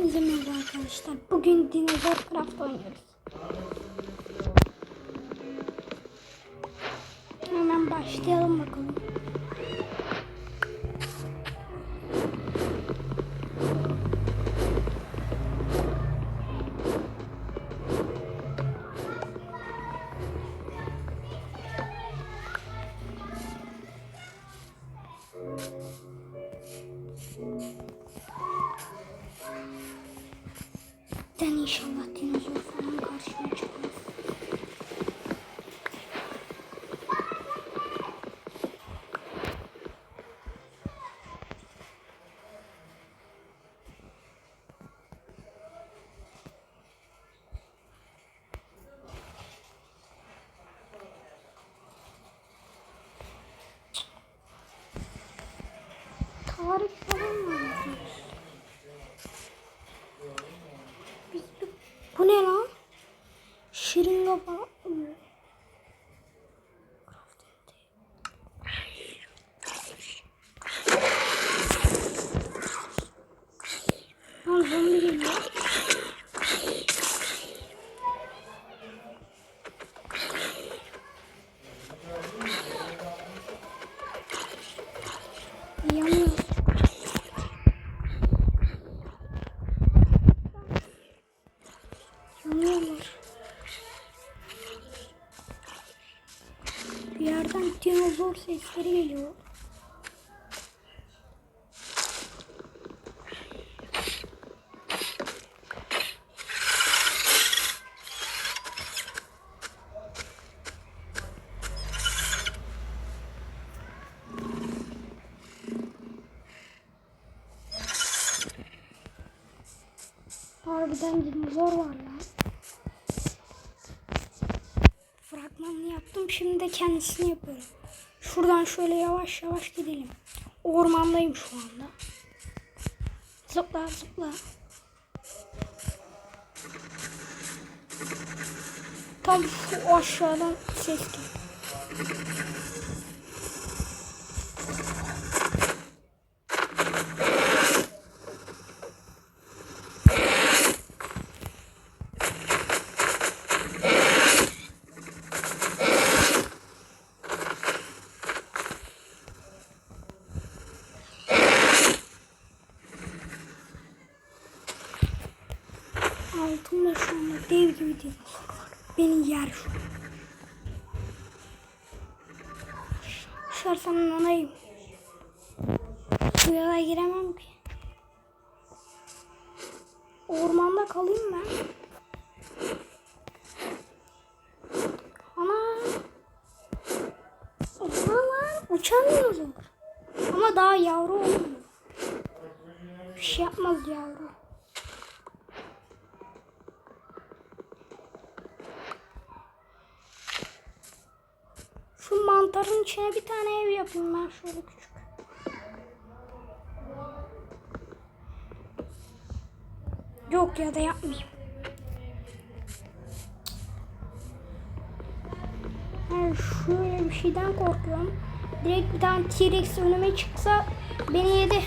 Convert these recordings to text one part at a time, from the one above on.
Hepinize merhaba arkadaşlar. Bugün Dinozor Craft oynuyoruz. Hemen başlayalım bakalım. Yerden dinozor sesleri geliyor. Harbiden dinozor var lan. Fragmanını yaptım. Kendisini yapıyorum. Şuradan şöyle yavaş yavaş gidelim. Ormandayım şu anda. Zıpla zıpla. Tam şu aşağıdan ses geliyor. Altımda şu anda dev gibi dinozor var. Beni yer şu an. Düşersem nanayım. Giremem ki. Ormanda kalayım ben. Ana. Oha lan uçamıyoruz. Ama daha yavru olmuyor. Bir şey yapmaz yavru. Şu mantarın içine bir tane ev yapayım ben şöyle küçük. Yok ya da yapmayayım. Ben şöyle bir şeyden korkuyorum. Direkt bir tane T-Rex önüme çıksa beni yedi.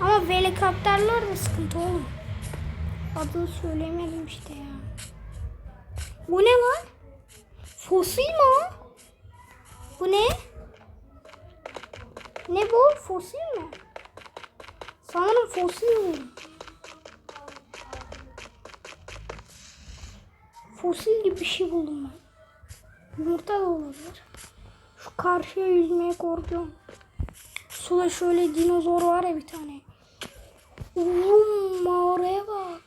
Ama helikopterler de sıkıntı oğlum. Adını söyleyemedim işte ya. Bu ne lan? Fosil mi o? Bu ne? Ne bu? Fosil mi? Sanırım fosil? Fosil gibi bir şey buldum ben. Yumurta da olabilir. Şu karşıya yüzmeye korkuyorum. Suda şöyle dinozor var ya bir tane. Uuu mağaraya bak.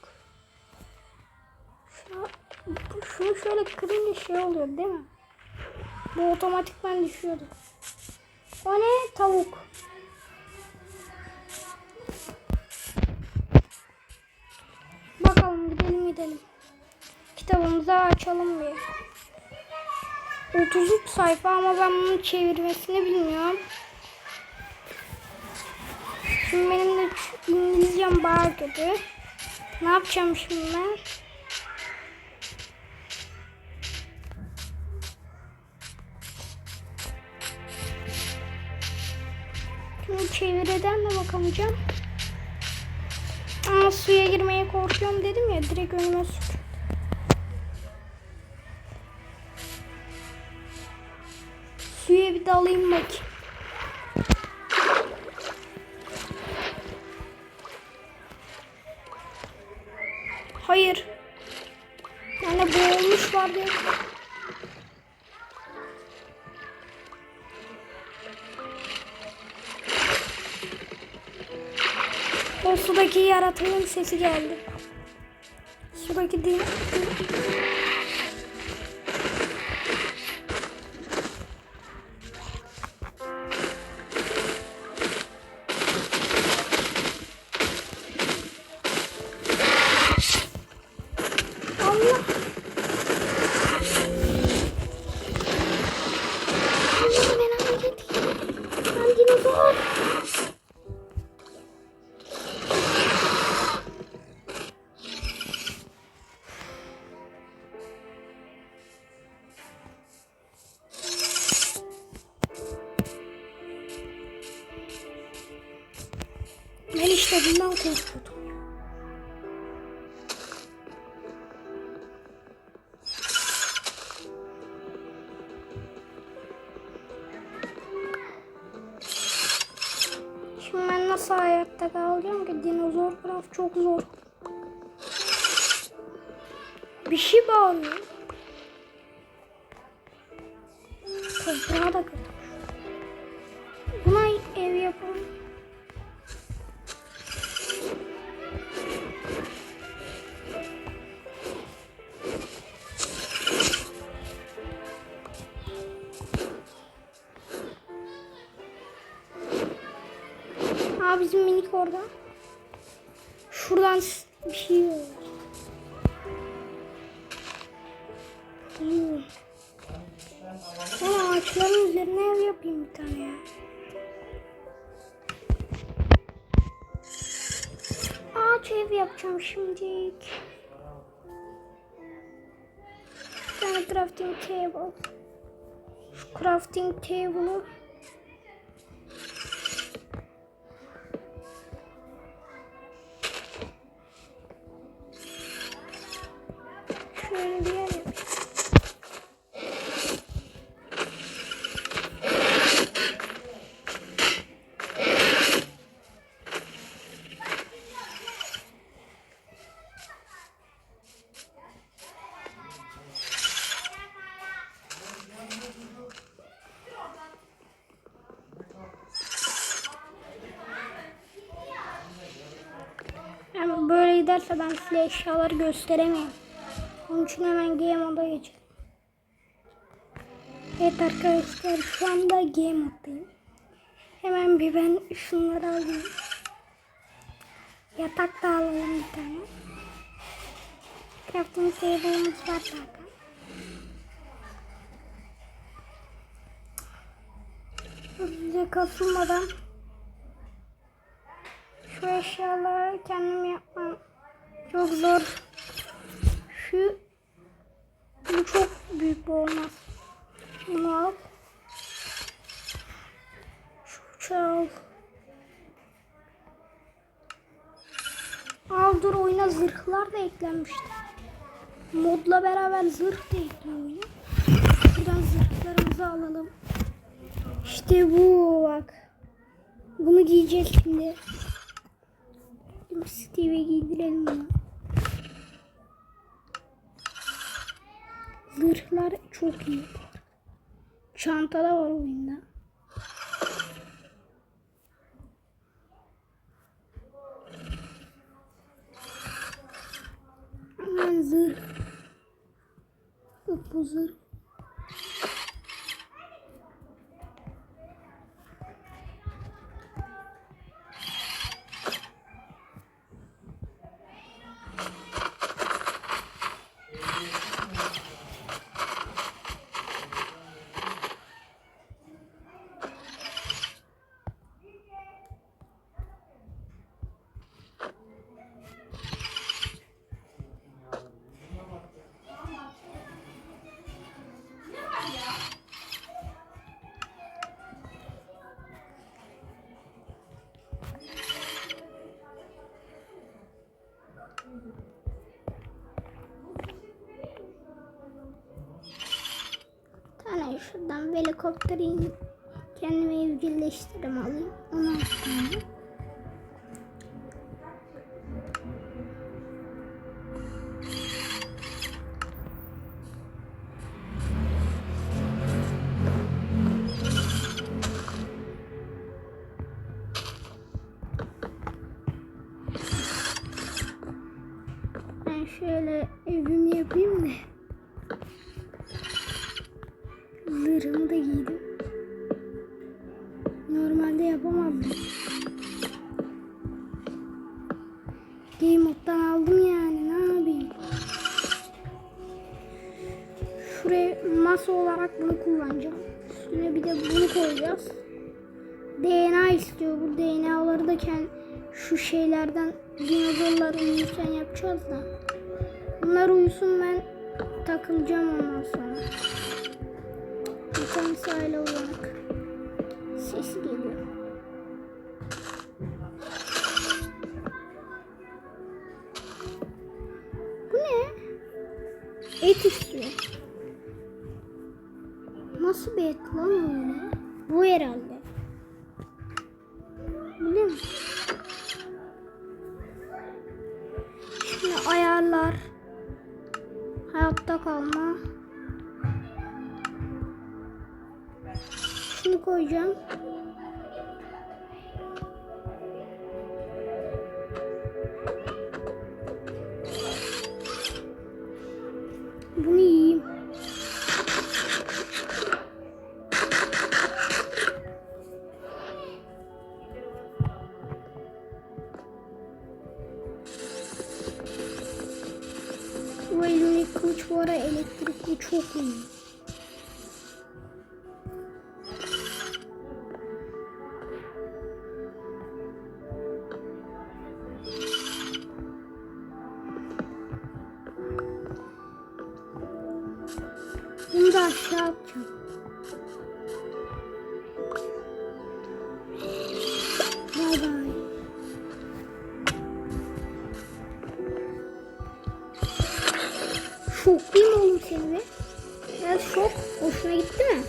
Şunu şöyle kırınca şey oluyor değil mi? Bu otomatikman düşüyordu. O ne? Tavuk. Bakalım gidelim gidelim. Kitabımızı açalım bir. 33 sayfa ama ben bunun çevirmesini bilmiyorum. Şimdi benim de İngilizcem bayağı kötü. Ne yapacağım şimdi ben? Şimdi çeviriden de bakamayacağım. Ama suya girmeyi Suya korkuyorum dedim ya direkt önüme sür. Suya bir dalayım bakayım. Sesi geldi. Sudaki değil. Nasıl hayatta kalacağım ki dinozor taraf çok zor. Bir şey bağırıyor. Hmm. Ama ağaçların üzerine ev yapayım bir tane ya. Ağaç ev yapacağım şimdilik. Bir tane crafting table. Şu crafting table'ı giderse ben size eşyaları gösteremeyim. Onun için hemen game moda geçelim. Evet arkadaşlar şu anda game moddayım. Hemen bir ben şunları alayım. Yatak da alalım bir tane. Crafting table'ımız var zaten. Hızlıca kasılmadan şu eşyaları kendim yapmam çok zor. Şu bu çok büyük bu olmaz. Şunu al. Şu uçağı al. Al dur oyuna zırhlar da eklenmişti. Modla beraber zırh da ekliyor. Buradan zırhlarımızı alalım. İşte bu bak. Bunu giyeceğiz şimdi. Steve'e giydirelim bunu. Zırhlar çok iyi. Çanta da var oyunda. Hemen zırh. Bu zırh. Şuradan helikopteri kendime evcilleştirdim alayım. Ondan sonra dinozorlar uyurken yapacağız da. Bunlar uyusun ben takılacağım ondan sonra. Bir tanesi hala uyanık. Ses geliyor. Bu ne? Et istiyor. Nasıl bir et lan öyle? Bu herhalde. Biliyor musun? Koyacağım. Bunu Seni? Biraz şok. Hoşuna gitti mi?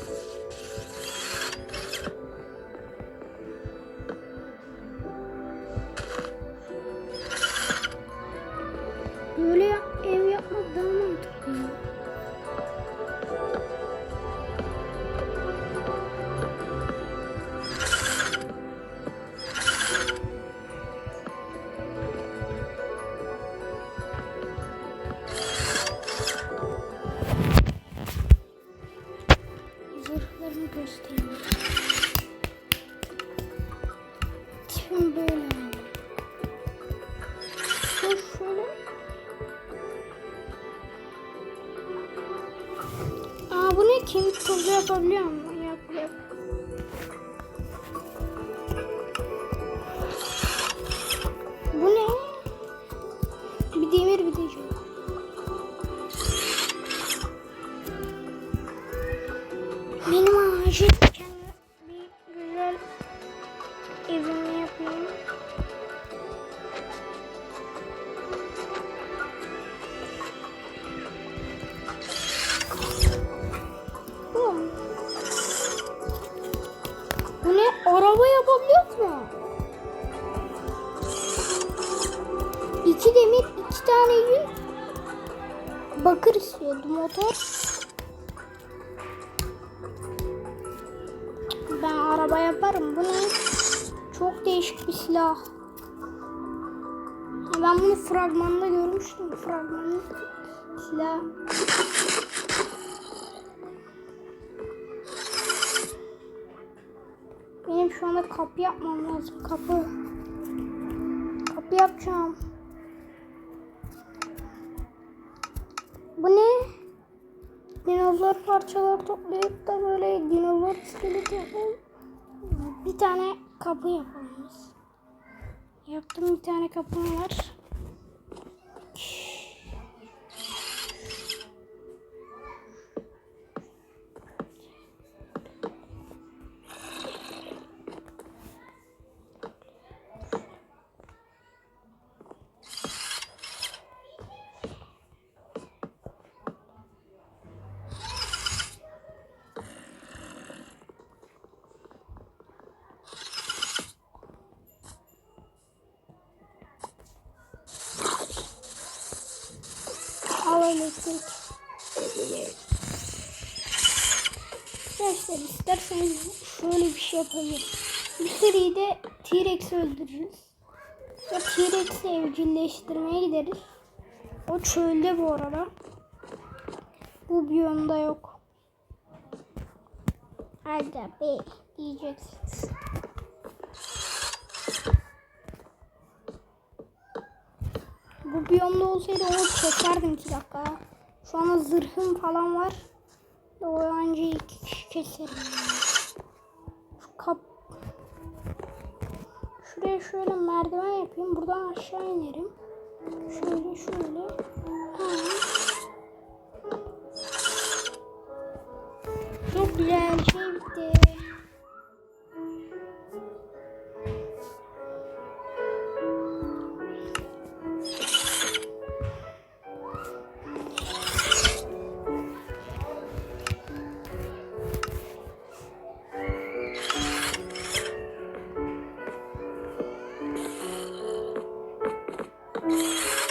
Kemik tozu yapabiliyor mu? Yap yap. Bu ne? Bir demir bir de şey. Araba yaparım. Bu ne? Çok değişik bir silah. Ben bunu fragmanda görmüştüm. Fragmanın silah. Benim şu anda kapı yapmam lazım. Kapı. Kapı yapacağım. Bu ne? Dinozor parçaları toplayıp da böyle dinozor iskeleti yapalım. Bir tane kapı yapalım. Yaptım bir tane kapım var. Hidroelektrik. Arkadaşlar isterseniz şöyle bir şey yapabiliriz. Bir seride T-Rex'i öldürürüz. Ve T-Rex'i evcilleştirmeye gideriz. O çölde bu arada. Bu biyomda yok. Hadi be diyeceksiniz. Bu biyomda olsaydı onu keserdim iki dakika. Şu anda zırhım falan var. O anca iki kişi keserim. Şu kap... Şuraya şöyle merdiven yapayım. Buradan aşağı inerim. Şöyle şöyle. Ha. Çok güzel şey bitti. Música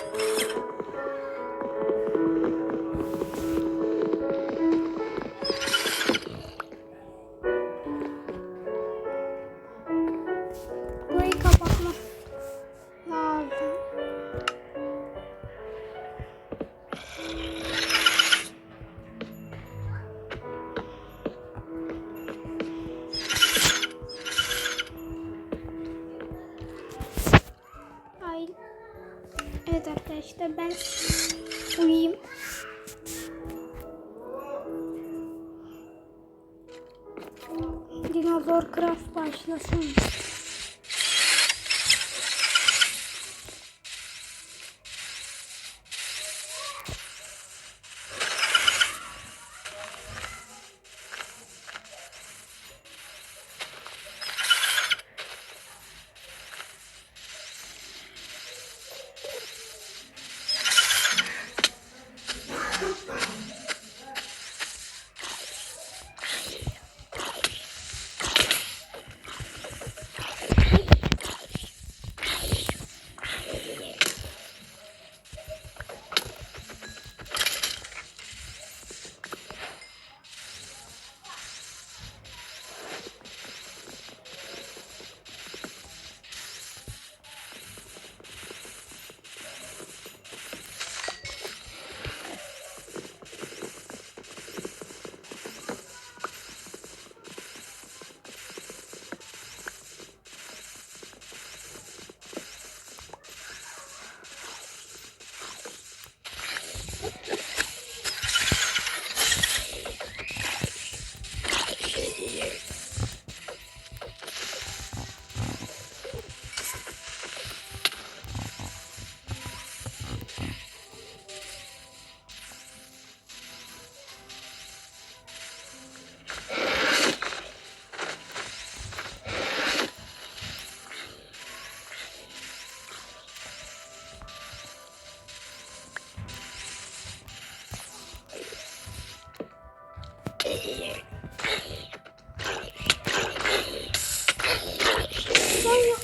kapatma lazım. Hayır. Evet arkadaşlar ben uyuyayım. Dinozor Craft başlasın. Lan yaktı beni. Oğlum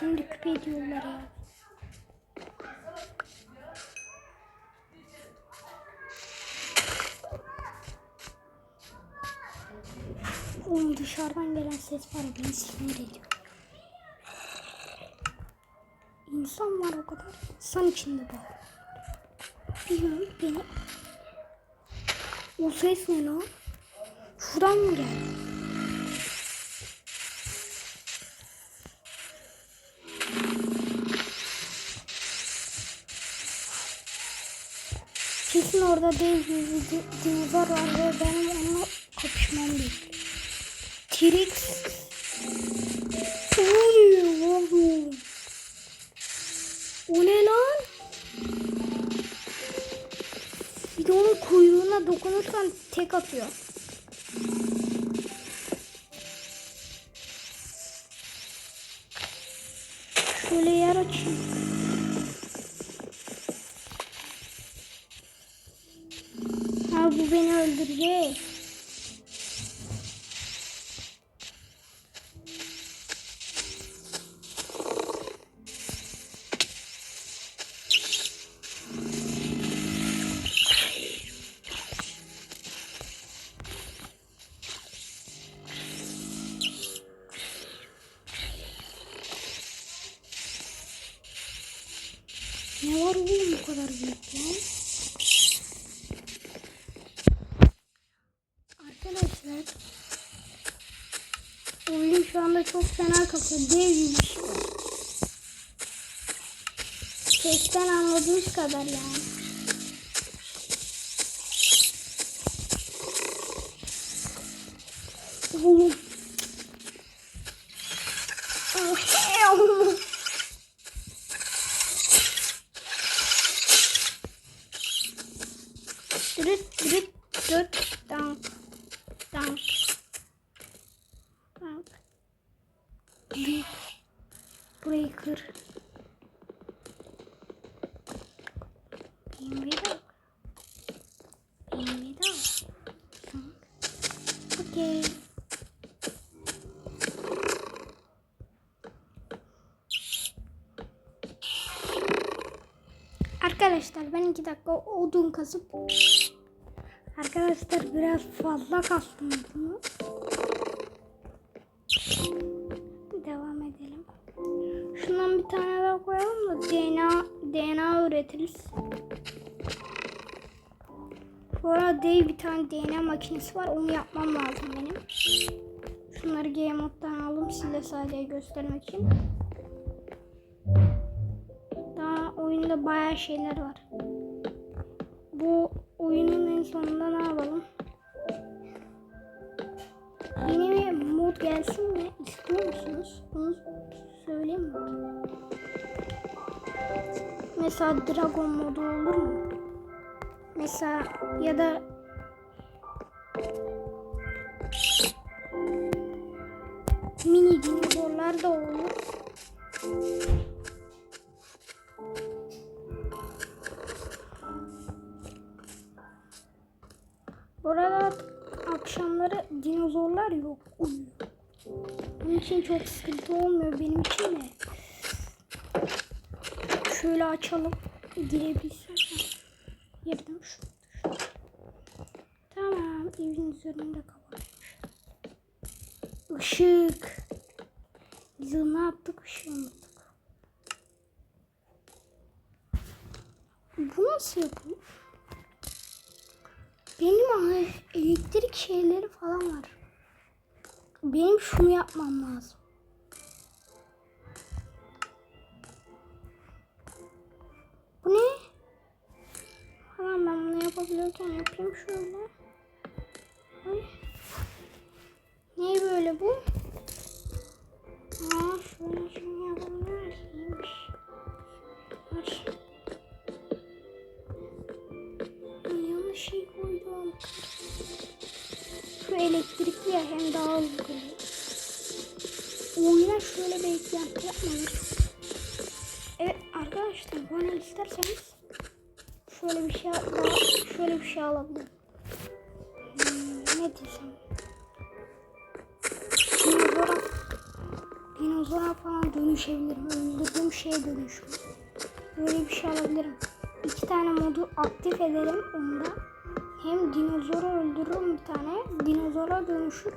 şimdi küpe ediyorlar ya. Oğlum dışarıdan gelen ses var beni sinir ediyor. İnsan var o kadar. İnsan içinde var. Bilmiyorum beni. O ses ne lan? Şuradan mı geldi? Orada dev di- dinozor var ve benim onunla kapışmam değil. T-Rex. Oluyor oğlum. O ne lan? Bir de onun kuyruğuna dokunursan tek atıyor. Şöyle yer açayım. Ha bu öldürecek. Ne var oğlum bu kadar büyük lan? Arkadaşlar oyun şu anda çok fena kasıyor. Dev var. Sesten anladığınız kadar yani. Oğlum. Oğlum. Dürüt dürüt dank dank dank kır. Benim bir de Benim bir de. Okey. Arkadaşlar ben iki dakika odun kasıp Arkadaşlar biraz fazla kastım bunu. Üretiriz. Bu arada dev bir tane DNA makinesi var. Onu yapmam lazım benim. Şunları game moddan aldım size sadece göstermek için. Daha oyunda bayağı şeyler var. Bu oyunun en sonunda ne yapalım? Yeni bir mod gelsin mi? İstiyor musunuz? Onu söyleyeyim mi? Mesela Dragon modu olur mu? Mesela ya da mini dinozorlar da olur. Burada akşamları dinozorlar yok. Onun için çok sıkıntı olmuyor benim için de. Şöyle açalım. Girebilsem. Girdim şu. Tamam. Evin üzerinde kapatmış. Işık. Biz ne yaptık? Işığı unuttuk. Bu nasıl yapılır? Benim ama elektrik şeyleri falan var. Benim şunu yapmam lazım. Bu ne? Hemen ben bunu yapabiliyorken yapayım şöyle. Ay. Ne böyle bu? Aa şöyle şunu yapabiliyor. Ay. Ay, yanlış şey koydum. Şu elektrikli ya hem daha hızlı. Oyuna şöyle bir eklenti yapmaları isterseniz şöyle bir şey daha, şöyle bir şey alabilirim. Hmm, ne desem? Dinozora, dinozora falan dönüşebilirim. Öldürdüğüm şeye dönüşüm. Böyle bir şey alabilirim. İki tane modu aktif ederim onda. Hem dinozoru öldürürüm bir tane. Dinozora dönüşüp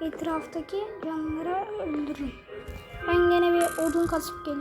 etraftaki canlıları öldürürüm. Ben gene bir odun kasıp geliyorum.